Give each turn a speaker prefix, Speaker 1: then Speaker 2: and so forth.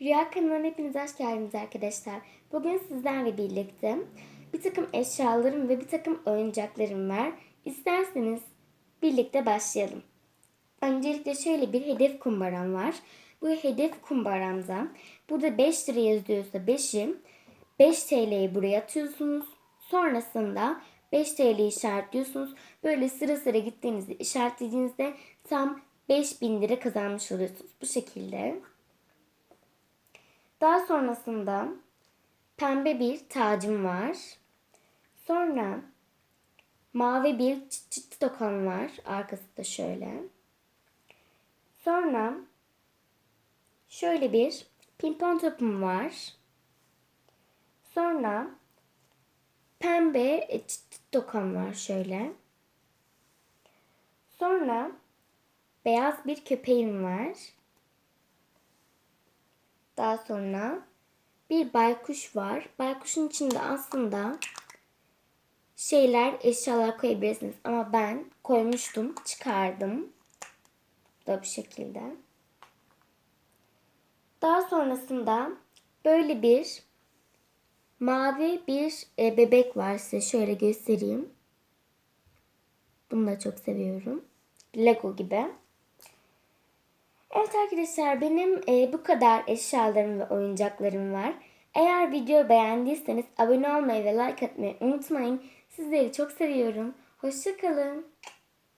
Speaker 1: Rüya kanalına hepiniz hoş geldiniz arkadaşlar. Bugün sizlerle birlikte bir takım eşyalarım ve bir takım oyuncaklarım var. İsterseniz birlikte başlayalım. Öncelikle şöyle bir hedef kumbaram var. Bu hedef kumbaramda burada 5 lira yazıyorsa 5'i 5 TL'yi buraya atıyorsunuz. Sonrasında 5 TL'yi işaretliyorsunuz. Böyle sıra sıra gittiğinizde işaretlediğinizde tam 5000 lira kazanmış oluyorsunuz. Bu şekilde. Daha sonrasında pembe bir tacım var. Sonra mavi bir çıt çıt tokan var. Arkası da şöyle. Sonra şöyle bir pimpon topum var. Sonra pembe e, çıt çıt tokan var şöyle. Sonra beyaz bir köpeğim var. Daha sonra bir baykuş var. Baykuşun içinde aslında şeyler, eşyalar koyabilirsiniz. Ama ben koymuştum, çıkardım. Da bu şekilde. Daha sonrasında böyle bir mavi bir e, bebek var size şöyle göstereyim. Bunu da çok seviyorum. Lego gibi. Evet arkadaşlar benim e, bu kadar eşyalarım ve oyuncaklarım var. Eğer video beğendiyseniz abone olmayı ve like atmayı unutmayın. Sizleri çok seviyorum. Hoşçakalın.